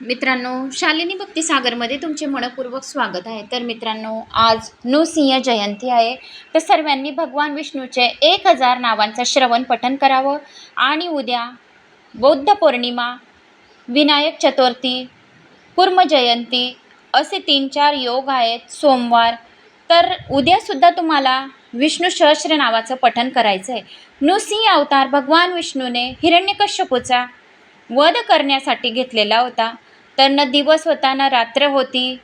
मित्रांनो शालिनी भक्तिसागरमध्ये तुमचे मनपूर्वक स्वागत आहे. तर मित्रांनो आज नृसिंह जयंती आहे. तर सर्वांनी भगवान विष्णूचे एक हजार नावांचं श्रवण पठन करावं आणि उद्या बौद्ध पौर्णिमा विनायक चतुर्थी जयंती असे तीन चार योग आहेत सोमवार. तर उद्यासुद्धा तुम्हाला विष्णू सहस्र नावाचं पठन करायचं आहे. नृसिंह अवतार भगवान विष्णूने हिरण्यकश्यपूचा वध करण्यासाठी घेतलेला होता. तर न दिवस होता न रात्र होती.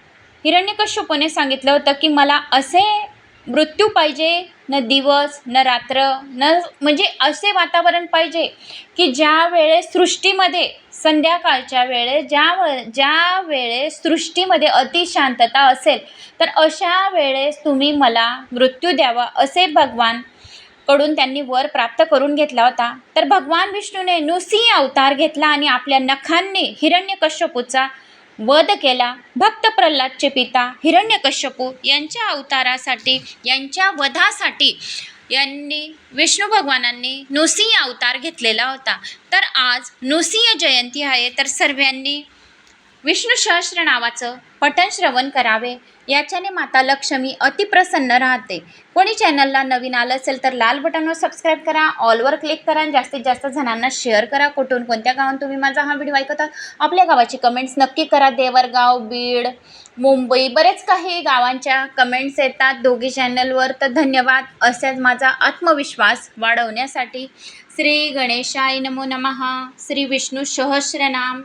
हिरण्यकश्यपूने सांगितलं होतं की मला असे मृत्यू पाहिजे न दिवस न रात्र न म्हणजे असे वातावरण पाहिजे की ज्या वेळेस सृष्टीमध्ये संध्याकाळच्या वेळेस ज्या व ज्या वेळेस सृष्टीमध्ये अतिशांतता असेल तर अशा वेळेस तुम्ही मला मृत्यू द्यावा असे भगवान कडून त्यांनी वर प्राप्त करून घेतला होता. तर भगवान विष्णूने नृसिंह अवतार घेतला आणि आपल्या नखांनी हिरण्यकश्यपूचा वध केला. भक्त प्रल्हादचे पिता हिरण्यकश्यपू यांच्या अवतारासाठी यांच्या वधासाठी यांनी विष्णू भगवानांनी नृसिंह अवतार घेतलेला होता. तर आज नृसिंह जयंती आहे. तर सर्वांनी विष्णू सहस्र नावाचं पठण श्रवण करावे. याच्याने माता लक्ष्मी अतिप्रसन्न राहते. कोणी चॅनलला नवीन आलं असेल तर लाल बटनवर सबस्क्राईब करा ऑलवर क्लिक करा आणि जास्तीत जास्त जणांना शेअर करा. कुठून कोणत्या गावात तुम्ही माझा हा व्हिडिओ ऐकत आहात? आपल्या गावाची कमेंट्स नक्की करा. देवरगाव बीड मुंबई बरेच काही गावांच्या कमेंट्स येतात. दोघी चॅनलवर तर धन्यवाद. असाच माझा आत्मविश्वास वाढवण्यासाठी श्री गणेशाय नमो नमः. श्री विष्णू सहस्रनाम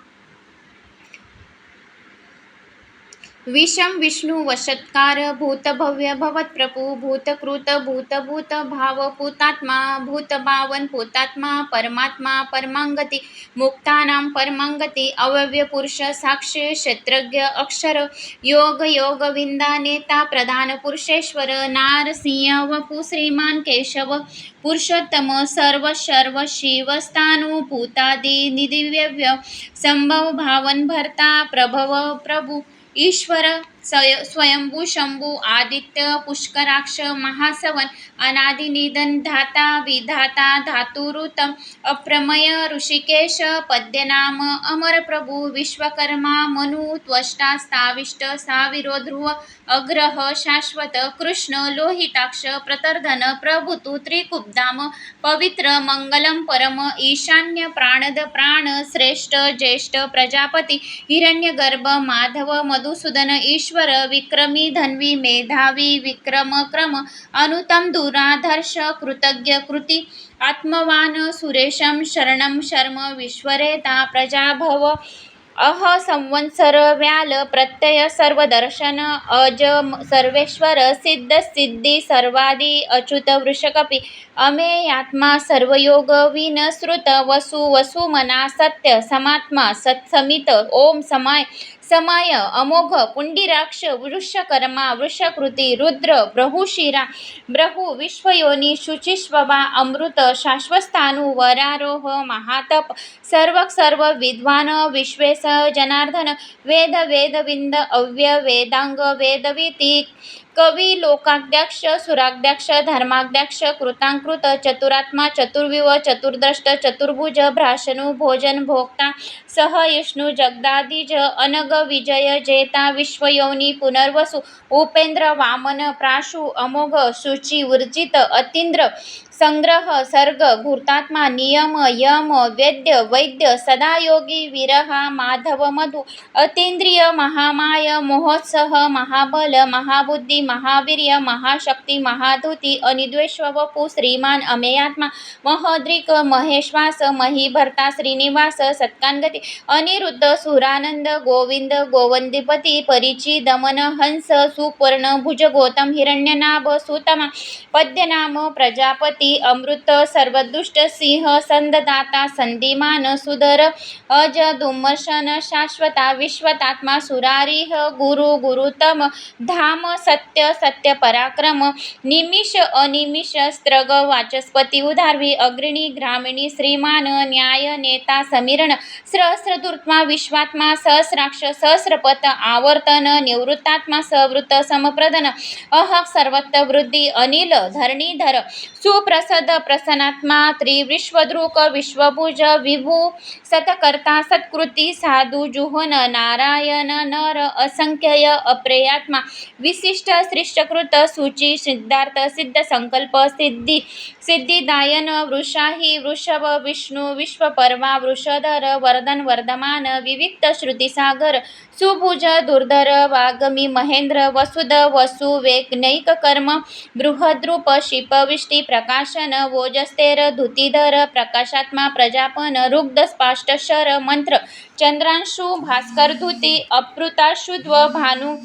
विषम विष्णु वशत्कार, भूतभव्य भवत्प्रभु भूतकृत, भूतभूत भाव, भूतात्मा, भूतभावन, भूतात्मा, परमात्मा परमांगती मुक्तानां परमांगती अव्यव्य पुरुष साक्षी क्षेत्रज्ञ, अक्षर, योग योग विंदा नेता, प्रधान पुरुषेश्वर, नारसिंह, वपु, श्रीमान केशव, पुरुषोत्तम, सर्व सर्व शिवस्थानु भूतादि, निदिव्यव्य, संभव, भावन, भरता, प्रभव, प्रभू। ईश्वर सय स्वयंभू, शंभू, आदित्य, पुष्कराक्ष, महासवन, अनादिनिधन, धाता, विधाता, धातुरुतम, अप्रमय, ऋषिकेश, पद्यनाम, अमरप्रभू, विश्वकर्मा, मनु, त्वष्टा, स्थाविष्ट साविरो ध्रुव अग्रह, शाश्वत, कृष्ण, लोहिताक्ष, प्रतर्धन, प्रभुतु, त्रिकुब्धाम, पवित्र, मंगलम, परम, ईशान्य, प्राणद, प्राण, श्रेष्ठ, ज्येष्ठ, प्रजापती, हिरण्यगर्भ, माधव, मधुसूदन, ईश्वर विक्रमी धन्वी, मेधावी, विक्रम क्रम, अनुतम दुराधर्ष कृतज्ञ कृती, आत्मवान सुरेशम शरणम शर्म, विश्वरेता प्रजाभव, अह संवत्सर व्याल, प्रत्यय सर्वदर्शन, अज सर्वेश्वर, सिद्ध सिद्धी, सर्वादी अच्युत वृषकपी, अमेयात्मा, सर्वयोग विनश्रुत वसु, वसुमना, सत्य, समात्मा, सत्समित, ओम समाय समाय अमोघ पुंडिराक्ष वृषकर्मा वृषकृति रुद्र ब्रहुशिरा ब्रहु विश्वयोनि शुचिश्वबा अमृत शाश्वस्तानु वरारोह महातप सर्वक सर्व विद्वान विश्वेश जनार्दन वेद वेदविंद अव्य वेदांग वेदविती कवी, लोकाध्यक्ष, सुराध्यक्ष, धर्माध्यक्ष, कृतांकृत, चतुरात्मा चतुर्विव चतुर्द्रष्ट, चतुर्भुज, भ्राशनु, भोजन भोक्ता सहयिष्णू जगदादिज, अनग, विजय, जेता, विश्वयोनि, पुनर्वसु उपेन्द्र वामन, प्राशु, अमोघ शुचि उर्जित अतींद्र संग्रह, सर्ग घृतात्मा नियम, यम, वेद्य, वैद्य, सदायोगी, विरहा, माधव, मधु अतींद्रिय महामाय, महोत्सह, महाबल, महाबुद्धी, महावीर्य, महाशक्ती महाधुती अनिद्वेष्वपू श्रीमान, अमेयात्मा, महद्रिक, महेश्वास, महीभर्ता, श्रीनिवास, सत्कानगती, अनिरुद्ध, सुरानंद, गोविंद, गोवंदीपती, परिची, दमन, हंस, सुपर्ण, भुज, गौतम, हिरण्यनाभ, सुतमा, पद्यनाम, प्रजापती अमृत सर्वदुष्ट सिंह, संददाता, संधिमान, सुदर, अज दुमर्शन, शाश्वता, विश्वतात्मा, सुरारिह, गुरु, गुरुतम, धाम, सत्य सत्य पराक्रम, निमिष, अनिमिष, स्त्रग, वाचस्पती उदारवी अग्रणी, ग्रामिणी, श्रीमान, न्याय, नेता, समीरण सहस्रदूर्त्मा विश्वात्मा, सहस्राक्ष, सहस्रपथ, आवर्तन, निवृत्तात्मा सवृत समप्रदन अह सर्वत्र वृद्धी, अनिल, धरणीधर, सुप्र प्रसद प्रसन्नात्मा त्रिविश्वदृक विश्वभुज, विभू, सतकर्ता, सत्कृती, साधू, जुहन, नारायण, नर, असंख्यय, अप्रेयात्मा, विशिष्ट श्रेष्ठकृत सूची, सिद्धार्थ, सिद्ध संकल्प, सिद्धी, सिद्धिदायन, वृषाही, वृषभ, विष्णू, विश्वपर्वा, वृषधर वरदन वर्धमान, विविक्त, श्रुतिसागर, सुभुज, दुर्धर, वागमी, महेंद्र, वसुद, वसु वेगनैक कर्म, बृहद्रूप शिपविष्टी प्रकाशन ओजस्तेर धुतिधर प्रकाशात्मा प्रजापन रुग्ध स्पाष्ट शर मंत्र चंद्रांशु भास्कर धुती अप्रुताशुद्व भानु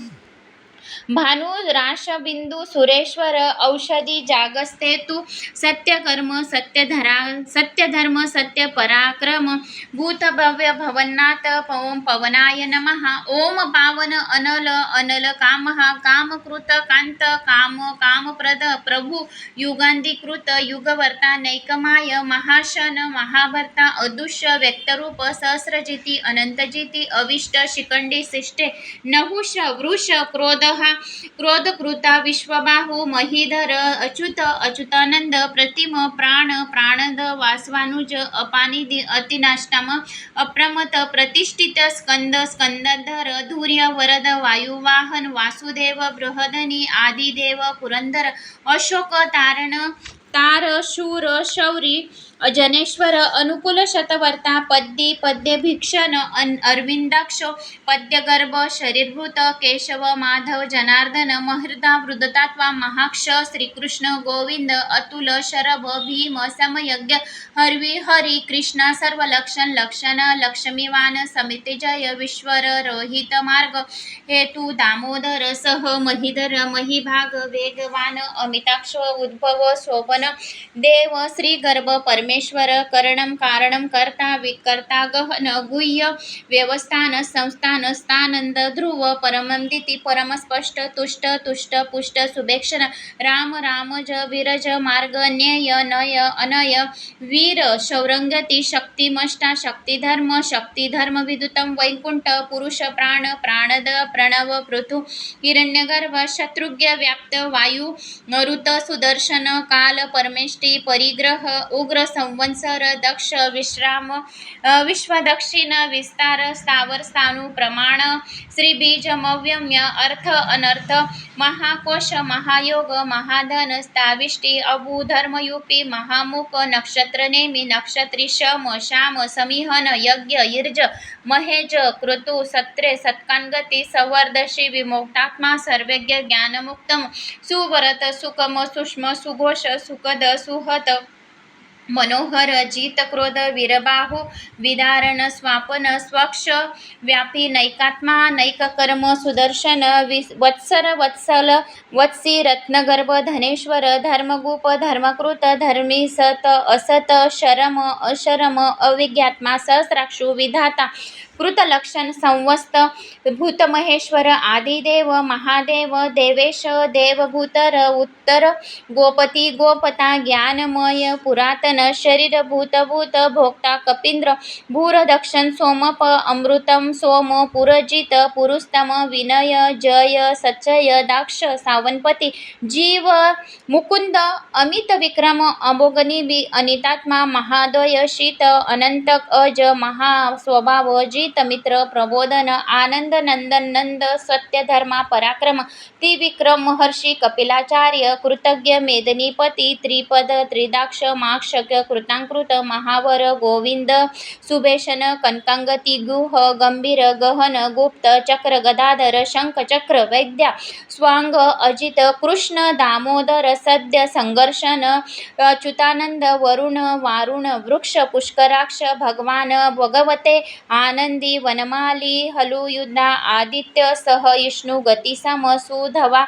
भानु राशबिंदू सुरेश्वर औषधी जागस्ते तू सत्यकर्म सत्यधरा सत्यधर्म सत्यपराक्रम भूतभव्य भवनाथ ओम पवनाय नमः ओम पावन अनल अनल कामः कामकृत कांत काम कामप्रद प्रभु युगांधिकृत युगवर्ता नैकमाय महाशन महाभर्ता अदृश्य व्यक्तरूप सहस्रजिती अनंतजिती अविष्ट शिखंडी शिष्टे नहुष वृष क्रोधहा क्रोधकृता विश्वबाहू महीधर अच्युत अच्युतानंद प्रतिम प्राण प्राणद वासवानुज अपानिधि अतिनाष्टाम अप्रमत प्रतिष्ठित स्कंद स्कंदधर धूर्य वरद वायुवाहन वासुदेव बृहदनी आदिदेव पुरंदर अशोक तारण तार शूर शौरी जनेश्वर अनुकूल शतवर्ता, पद्दी, पद्यभीक्षण अरविंदाक्ष, पद्यगर्भ शरीरभूत केशव, माधव, जनार्दन महृदा वृद्धतात्वा, महाक्ष, श्रीकृष्ण, गोविंद, अतुल, शरभ, भीम, समयज्ञ हरवी हरी कृष्ण सर्व लक्षण, लक्ष्मीवान समितिजय विश्वर रोहित मार्ग, हेतू, दामोदर, सह, महिधर, महिभाग, वेगवान, अमिताक्ष, उद्भव, शोभन, देव, श्रीगर्भ परमेश्वर करणं कारणं कर्ता विकर्ता गहन गुह्य व्यवस्थान संस्थान स्थानंद ध्रुव परमंदिती परमस्पष्ट तुष्ट तुष्ट पुष्ट सुभेक्षण राम रामज विरज मार्ग न्यय नय अनय वीर शौरंगती शक्तिमष्टा शक्तिधर्म शक्तिधर्म विदुतम वैकुंठ पुरुष प्राण प्राणद प्रणव पृथु हिरण्यगर्भ शत्रुघ्य व्याप्त वायू ऋत सुदर्शन काल परमेष्टी परिग्रह उग्र संवत्सर, दक्ष, विश्राम विश्वदक्षिण, विस्तार, स्थावर स्थाणु प्रमाण श्रीबीज मव्यम्य अर्थ, अनर्थ, महाकोश, महायोग, महाधन, स्थाविष्टी अबू धर्मयुपी महामुख नक्षत्रनेमी नक्षत्री शम श्याम समिहन, यज्ञ, ईर्ज, महेज क्रतु सत्रे सत्कानगती संवर्धशी विमोक्तात्मा सर्वज्ञ, ज्ञानमुक्तम, सुवरत, सुकम सूक्ष्म सुघोष, सुखद, सुहत। मनोहर जीत क्रोध वीरबाहू, विदारण, स्वापन स्वक्ष व्यापी, नैकात्मा, नैककर्म, सुदर्शन, विस, वत्सर, वत्सल, वत्सी, रत्नगर्भ, धनेश्वर, धर्मगुप, धर्मकृत, धर्मी, सत, असत, शरम, अशरम, अविज्ञात्मा, सहस्राक्षु, विधाता कृतलक्षण संवस्त। भूतमहेश्वर, आदिदेव, महादेव, देवेश, देवभूतर, उत्तर, गोपती, गोपता, ज्ञानमय, पुरातन शरीर भूतभूत भोक्ता, कपींद्र भूरदक्षण सोमप, अमृतम, सोम, पुरजित पुरुस्तम विनय, जय, सचय, दाक्ष, सावनपती, जीव, मुकुंद, अमित, विक्रम अमोगनिबी अनितात्मा महादय शीत, अनंतक, अज महास्वभाव जित मित्र प्रबोधन, आनंद, नंदन, नंद, सत्यधर्मा, पराक्रम, त्रिविक्रम, महर्षी, कपिलाचार्य, कृतज्ञ, मेदनीपती, त्रिपद, त्रिदाक्ष माक्षक कृतांकृत, महावर, गोविंद सुभेशन कनकांगती, गुह, गंभीर, गहन, गुप्त, चक्र, गदाधर, शंख, चक्र, वैद्या, स्वांग, अजित, कृष्ण, दामोदर, सद्य, संघर्षण अच्युतानंद वरुण, वारुण, वृक्ष, पुष्कराक्ष, भगवान, भगवते आनंदी वनमाली हलुयुधा आदित्य, सह, विष्णू, गतिसम, सुधवा,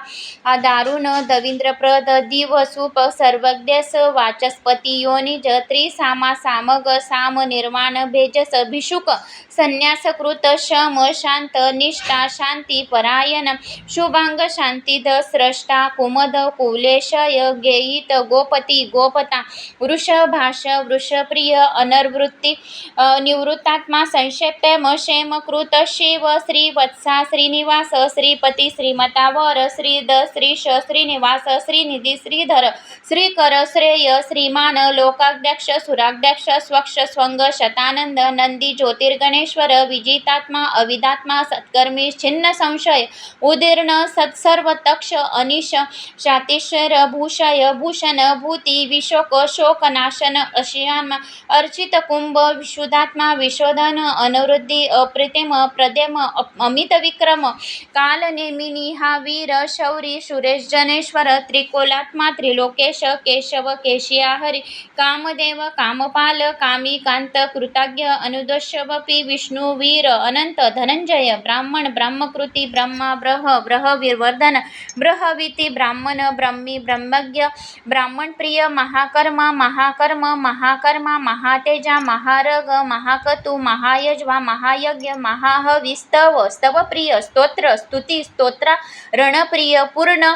दारुण, दविंद्रप्रद दिवसुप सर्वज्ञस वाचस्पती योनिज त्रिसामा सामग, साम, निर्वाण भेजस भिषुक संन्यासकृत, शम, शांत, निष्ठा, शांती, परायण, शुभांग शांतीद स्रष्टा कुमद, कुलेशय, गेयित, गोपती, गोपता वृषभाष वृषप्रिय, अनर्वृत्ती निवृत्तात्मा, संक्षेप्त क्षेम क्षेम कृत शिव, श्रीवत्सा, श्रीनिवास, श्रीपती, श्रीमतावर, श्रीद, श्रीश, श्रीनिवास, श्रीनिधी, श्रीधर, श्रीकर, श्रेय, श्रीमान, लोकाध्यक्ष, सुराध्यक्ष, स्वक्ष, स्वंग, शतानंद, नंदी, ज्योतिर्गणेश्वर, विजितात्मा, अविदात्मा सत्कर्मी छिन्न संशय, उदीर्ण सत्सर्व तक्ष अनिश, शातीश्वर, भूषय, भूषण, भूती, विशोक, शोकनाशन, अशियाम, अर्चित कुंभ, विशुद्धात्मा, विशोधन अनवृद्धी अप्रतिम प्रदेम अमित विक्रम काल हा वीर शौरी सुरेश जनेश्वर त्रिकोलात्मा त्रिलोकेश केशव केशिया हरी कामदेव कामपाल कामी कांत कृतज्ञ अनुदोषवपी विष्णू वीर अनंत धनंजय ब्राह्मण ब्रह्मकृती ब्रह्मा ब्रह ब्रहवीरवर्धन ब्रहविती ब्राह्मण ब्रह्मी ब्रह्मज्ञ ब्राह्मणप्रिय महाकर्मा महाकर्म महाकर्मा महातेजा महारग महाकतु महायज्वा महायज्ञ महाहविस्तव स्तवप्रिय स्तोत्र स्तुती स्तोत्रा रणप्रिय पूर्ण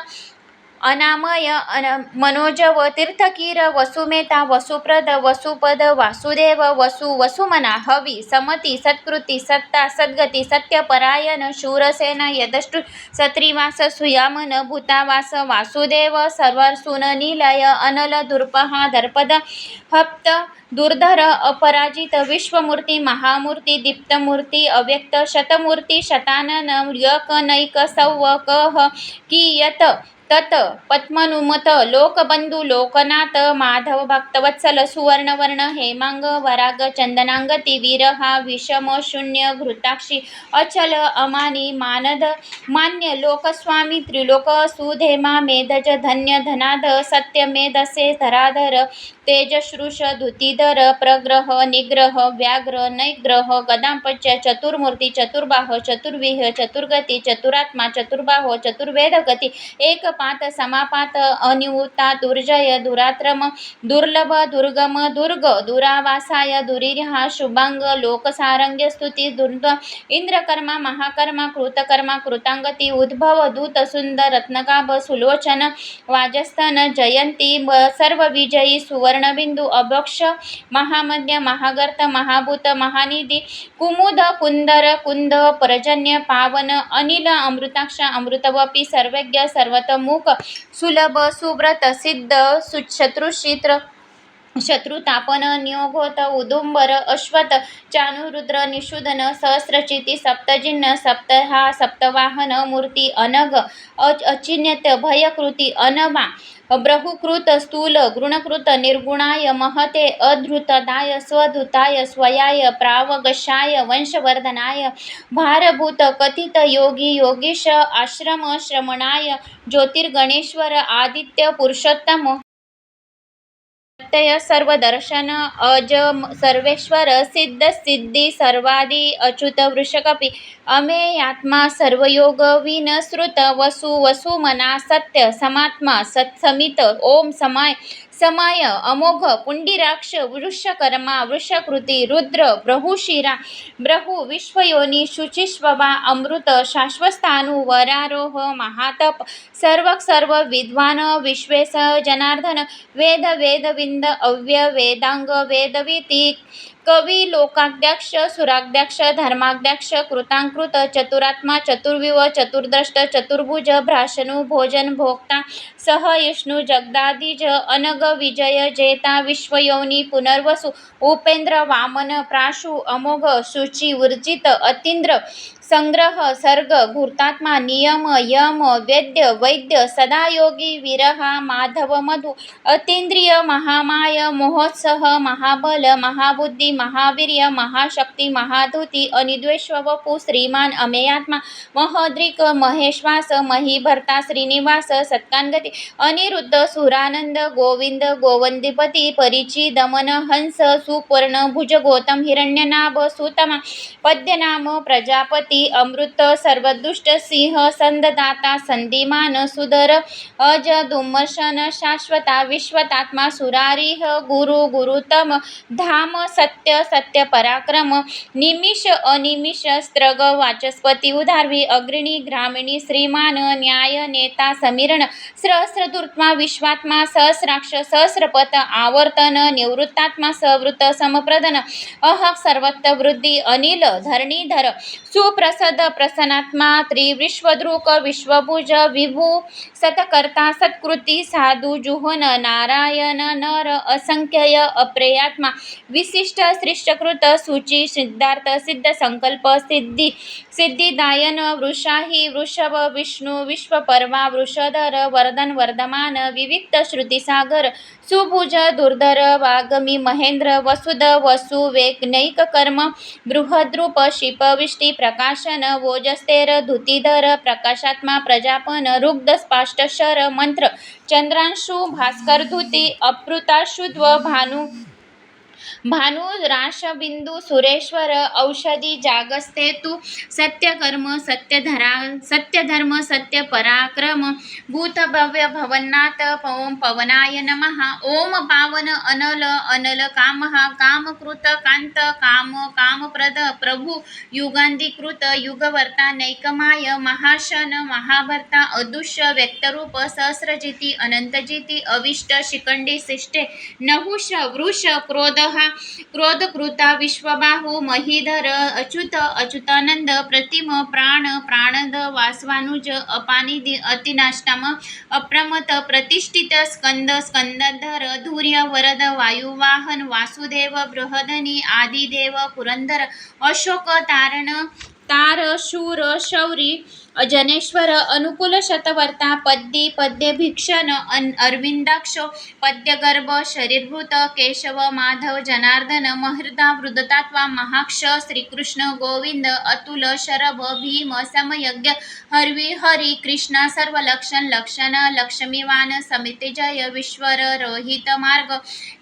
अनामय, अन, मनोजव, तीर्थकीर, वसुमेता, वसुप्रद, वसुपद, वासुदेव, वसु, वसुमना, हवी, समती, सत्कृती, सत्ता, सद्गती, सत्यपरायण, शूरसेन, यदष्टु, सत्रिवास, सुयामन, भूतावास, वासुदेव सर्वसुन निलय, अनल, दुर्पहा, दर्पद, हप्त, दुर्धर, अपराजित, विश्वमूर्ती, महामूर्ती, दीप्तमूर्ती, अव्यक्त, शतमूर्ती, शतानन यकनैक सौव, कह, कियत तत पद्मनुमत लोकबंधू लोकनाथ माधव भक्तवत्सल सुवर्णवर्ण हेमांग वराग चंदनांगती विरहा विषम शून्य घृताक्षी अचल अमानी मानद मान्य लोकस्वामी त्रिलोक सुधेमा मेधज धन्य धनाध सत्यमेधसे धराधर तेजश्रुष, धुतीधर, प्रग्रह, निग्रह, व्याघ्र, नैग्रह गदांपच्य चतुर्मूर्ती, चतुर्बाह, चतुर्विह, चतुर्गती, चतुरात्मा, चतुर्बाहो, चतुर्वेदगती, एकपात, समापात अनिवृत्ता दुर्जय, दुरात्रम, दुर्लभ, दुर्गम, दुर्ग, दुरावासाय दुरिहा शुभांग लोकसारंग्य स्तुती दुर्ग इंद्रकर्मा, महाकर्मा, कृतकर्मा कृतांगती उद्भव, दूत, सुंदर रत्नकाभ सुलोचन वाजस्तन जयंती, ब- सर्वविजयी सुवर्णबिंदू अभक्ष महामध्य महागर्त महाभूत महानिधि कुमुद कुंदर कुंद पर्जन्य पावन अनिल अमृताक्ष अमृतवपी सर्वज्ञ सर्वतमुख सुलभ सुव्रत सिद्ध सुशत्रुशित्र शत्रुतापन नियोगोत उदुंबर अश्वत चानुरुद्र निषूदन सहस्रचिती सप्तजिन्न सप्तहा सप्तवाहन मूर्ती अनग अच अचिन्यत भयकृती अनवा ब्रहुकृत स्थूल गुणकृत निर्गुणाय महते अधृतदाय स्वधुताय स्वयाय प्रावगशाय वंशवर्धनाय भारभूत कथित योगी योगीश आश्रम श्रमणाय ज्योतिर्गणेश्वर आदित्य पुरुषोत्तम प्रत्यय सर्वदर्शन, अज सर्वेश्वर, सिद्ध सिद्धि, सर्वादी अच्युत वृषकपि। अमेयात्मा सर्वयोग विनश्रुत वसु वसुमना सत्य, समात्मा सत्समित, ओम समाय। समाय, अमोघ, पुंडिराक्ष, वृषकर्मा, वृषकृति, रुद्र, ब्रहुशिरा, ब्रहु, विश्वयोनि शुचिष्वभा अमृत, शाश्वस्तानु, वरारोह, महातप सर्व सर्व, विद्वान, विश्वेश, जनार्दन, वेद, वेदविंद अव्य वेदांग वेदविती कवी, लोकाध्यक्ष, सुराध्यक्ष, धर्माध्यक्ष, कृतांकृत, चतुरात्मा, चतुर्विव, चतुर्द्रष्ट, चतुर्भुज, भ्राशनु, भोजन भोक्ता सहयिष्णू जगदादिज, अनग, विजय, जेता, विश्वयोनि, पुनर्वसु उपेन्द्र वामन, प्राशु, अमोघ, शुचि, ऊर्जित संग्रह, सर्ग घृतात्मा नियम, यम, वेद्य, वैद्य, सदायोगी, विरहा, माधव, मधु अतींद्रिय महामाय, महोत्सह, महाबल, महाबुद्धी, महावीर्य, महाशक्ती महाधुती अनिद्वेष्वपू श्रीमान, अमेयात्मा, महद्रिक, महेश्वास, महीभर्ता, श्रीनिवास सत्कानगती अनिरुद्ध, सुरानंद, गोविंद, गोवंदीपती, परिची, दमन, हंस, सुपर्ण, भुज, गौतम, हिरण्यनाभ, सुतमा, पद्यनाम, प्रजापती संपत्ती अमृत सर्वदुष्ट सिंह, संददाता, संधिमान, सुदर अज दुमर्शन शाश्वता, विश्वतात्मा, सुरारिह, गुरु, गुरुतम, धाम, सत्य सत्य पराक्रम, निमिष, अनिमिष, स्त्रग, वाचस्पती उदारवी अग्रणी, ग्रामिणी, श्रीमान, न्याय, नेता, समीरण सहस्रदूर्त्मा विश्वात्मा, सहस्राक्ष, सहस्रपथ, आवर्तन, निवृत्तात्मा, सवृत समप्रदन अह सर्वत्र वृद्धी, अनिल, धरणीधर सुप्रसद प्रसन्नात्मा त्रिविश्वदृक विश्वभुज विभू, सतकर्ता सत्कृती, साधू जुहन नारायण, नर असंख्यय अप्रेयात्मा, विशिष्ट श्रेष्ठकृत सूची, सिद्धार्थ सिद्ध संकल्प सिद्धी, सिद्धिदायन वृषाही वृषभ विष्णू, विश्वपर्वा वृषधर वरदन वर्धमान, विविक्त श्रुतिसागर सुभुज दुर्धर, वागमी महेंद्र, वसुद वसु वेगनैक कर्म, बृहद्रूप शिपविष्टी प्रकाशन वोजस्तेर धुतिधर प्रकाशात्मा प्रजापन रुग्ध स्पाष्ट शर मंत्र चंद्रांशु भास्कर धुती अप्रुताशुद्व भानु भानु राशबिंदू सुरेश्वर औषधी जागस्ते तू सत्यकर्म सत्यधरा सत्यधर्म सत्यपराक्रम भूतभव्य भवन्नाथ ओम पवनाय नमः ओम पावन अनल अनल कामः कामकृत कांत काम कामप्रद प्रभु युगांधिकृत युगवर्ता नैकमाय महाशन महाभर्ता अदृश्य व्यक्तरूप सहस्रजिती अनंतजिती अविष्ट शिखंडी शिष्टे नहुष वृष क्रोधहा क्रोधकृता विश्वबाहू महीधर अच्युत अच्युतानंद प्रतिम प्राण प्राणद वासवानुज अपानिधी अतिनाष्टाम अप्रमत प्रतिष्ठित स्कंद स्कंदधर धूर्य वरद वायुवाहन वासुदेव बृहदनी आदिदेव पुरंदर अशोक तारण तार शूर शौरी जनेश्वर अनुकूल शतवर्ता, पद्दी, पद्यभीक्षण, अन, अरविंदाक्ष, पद्यगर्भ, शरीरभूत, केशव, माधव, जनार्दन महृदा वृद्धतात्वा, महाक्ष, श्रीकृष्ण, गोविंद, अतुल, शरभ, भीम, समयज्ञ, हरवी, हरी, कृष्णा सर्व लक्षण, लक्ष्मीवान समितिजय विश्वर रोहित मार्ग,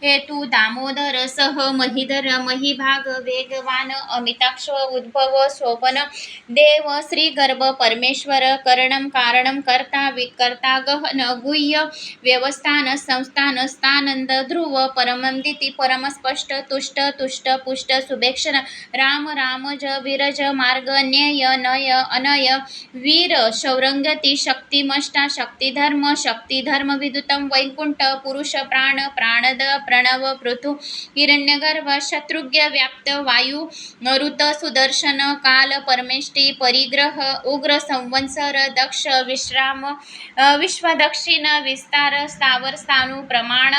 हेतू, दामोदर, सह, महिधर, महिभाग, वेगवान, अमिताक्ष, उद्भव, शोभन, देव, श्रीगर्भ परमेश्वर करणं कारणं कर्ता विकर्ता गहन गुह्य व्यवस्थान संस्थान स्थानंद ध्रुव परमंदिती परमस्पष्ट तुष्ट तुष्ट पुष्ट सुभेक्षण राम रामज विरज मार्ग न्यय नय अनय वीर शौरंगती शक्तिमष्टा शक्तिधर्म शक्तिधर्म विदुतम वैकुंठ पुरुष प्राण प्राणद प्रणव पृथु हिरण्यगर्भ शत्रुघ्य व्याप्त वायू ऋत सुदर्शन काल परमेष्टी परिग्रह उग्र संवत्सर, दक्ष, विश्राम विश्वदक्षिण, विस्तार, स्थावर स्थाणु प्रमाण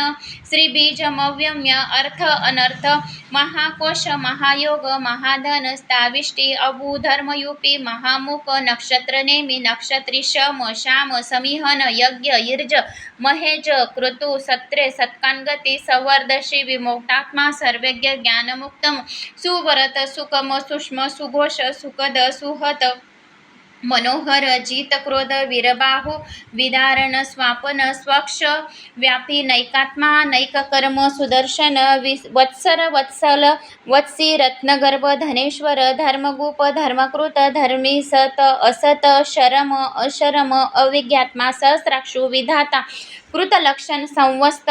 श्रीबीज मव्यम्य अर्थ, अनर्थ, महाकोश, महायोग, महाधन, स्थाविष्टी अबू धर्मयुपी महामुख नक्षत्रनेमी नक्षत्री शम श्याम, समिहन, यज्ञ, ईर्ज, महेज क्रतु सत्रे, सत्कांगती संवर्धशी विमोक्तात्मा सर्वज्ञ, ज्ञानमुक्तम, सुवरत, सुकम सूक्ष्म सुघोष, सुखद, सुहत मनोहर जीत क्रोध, वीरबाहू, विदारण, स्वापन, स्वक्ष, व्यापी, नैकात्मा, नैककर्म, सुदर्शन, विस, वत्सर, वत्सल, वत्सी, रत्नगर्भ, धनेश्वर, धर्मगुप, धर्मकृत, धर्मी, सत, असत, शरम, अशरम, अविज्ञात्मा, सहस्राक्षु, विधाता कृतलक्षण संवस्त।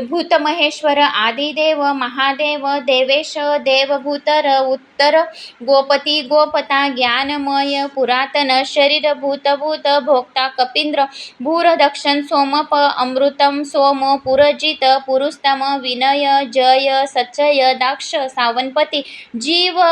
भूतमहेश्वर, आदिदेव, महादेव, देवेश, देवभूतर, उत्तर, गोपती, गोपता, ज्ञानमय, पुरातन शरीर भूतभूत भोक्ता, कपींद्र भूरदक्षण सोमप, अमृतम, सोम, पुरजित पुरुस्तम विनय, जय सच्चय दाक्ष, सावनपती, जीव,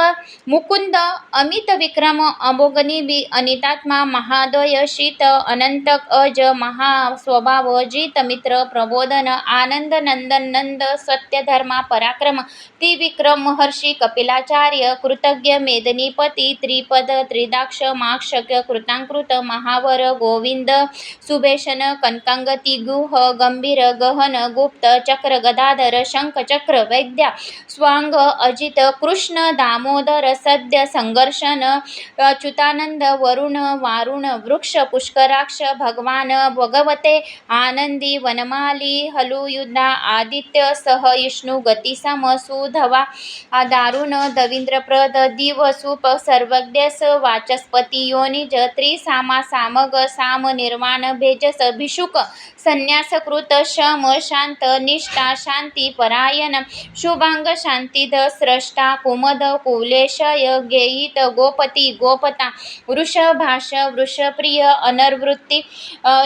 मुकुंद, अमित, विक्रम अमोगनिबी अनितात्मा महादय शीत, अनंतक, अज महास्वभाव जित मित्र, प्रबोधन, आनंद, नंदन, नंद, सत्यधर्मा, पराक्रम, त्रिविक्रम, महर्षी, कपिलाचार्य, कृतज्ञ, मेदनीपती, त्रिपद, त्रिदाक्ष माक्षक कृतांकृत, महावर, गोविंद सुभेशन कनकांगती, गुह, गंभीर, गहन, गुप्त, चक्र, गदाधर, शंख, चक्र, वैद्या, स्वांग, अजित, कृष्ण, दामोदर, सद्य, संघर्षण, अच्युतानंद, वरुण, वारुण, वृक्ष, पुष्कराक्ष, भगवान, भगवते, आनंद नंदी वनमाली हलुयुधा आदित्य सह विष्णू गती सम सुधवा दारुण दविंद्रप्रद दिवसुप सर्वज्ञस वाचस्पती योनिज त्रिसामा सामग साम निर्वाण भेजस भिषुक संन्यासकृत शम शांत निष्ठा शांती परायण शुभांग शांतिद स्रष्टा कुमद कुलेशय गेयित गोपती गोपता वृषभाष वृषप्रिय अनर्वृत्ती अ,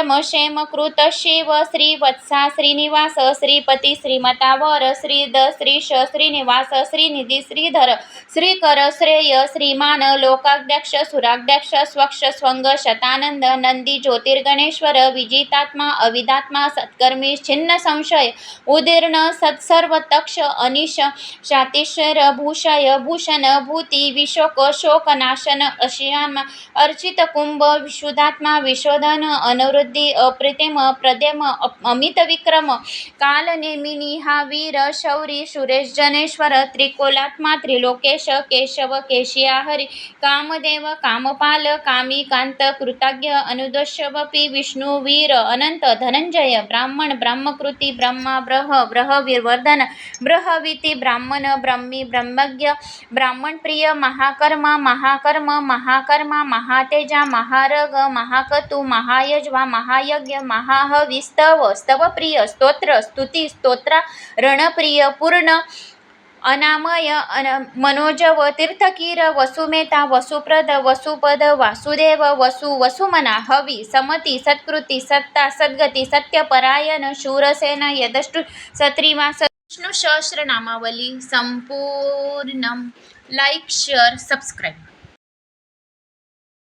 निवृत्तात्मा संक्षेप्तम क्षेमकृत शिव श्रीवत्सा, श्रीनिवास, श्रीपती, श्रीमतावर, श्रीद, श्रीश, श्रीनिवास, श्रीनिधी, श्रीधर, श्रीकर, श्रेय, श्रीमान, लोकाध्यक्ष, सुराध्यक्ष, स्वक्ष, स्वंग, शतानंद, नंदी, ज्योतिर्गणेश्वर, विजितात्मा, अविदात्मा, सत्कर्मी, छिन्न संशय, उदीर्ण सत्सर्व तक्ष अनिश, शातीश्वर, भूषय, भूषण, भूती, विशोक, शोकनाशन, अशियाम, अर्चित कुंभ, विशुद्धात्मा, विशोधन अनवृद्धी अप्रतिम प्रदेम अमित विक्रम काल नेमिनी हा वीर शौरी, सुरेश, जनेश्वर, त्रिकोलात्मा, त्रिलोकेश, केशव केशिया हरी कामदेव, कामपाल, कामिकांत, कृतज्ञ अनुदोषवपी विष्णू, वीर, अनंत, धनंजय, ब्राह्मण, ब्रह्मकृती, ब्रह्मा, ब्रह ब्रहवीरवर्धन ब्रहवीती ब्राह्मण, ब्रह्मी, ब्रह्मज्ञ ब्राह्मणप्रिय महाकर्मा, महाकर्म, महाकर्मा, महातेजा, महारग, महाकतु, महायज्वा महायज्ञ, महाहविस्तव, स्तवप्रिय, स्तोत्र, स्तुती, स्तोत्रा, रणप्रिय, पूर्ण, अनामय, अन, मनोजव, तीर्थकीर, वसुमेता, वसुप्रद, वसुपद, वासुदेव, वसु, वसुमना, हवी, समती, सत्कृती, सत्ता, सद्गती, सत्यपरायण, शूरसेन, यदष्टु, सत्रिवास, विष्णू सहस्रनामावली, संपूर्णम लाईक शेअर सबस्क्राईब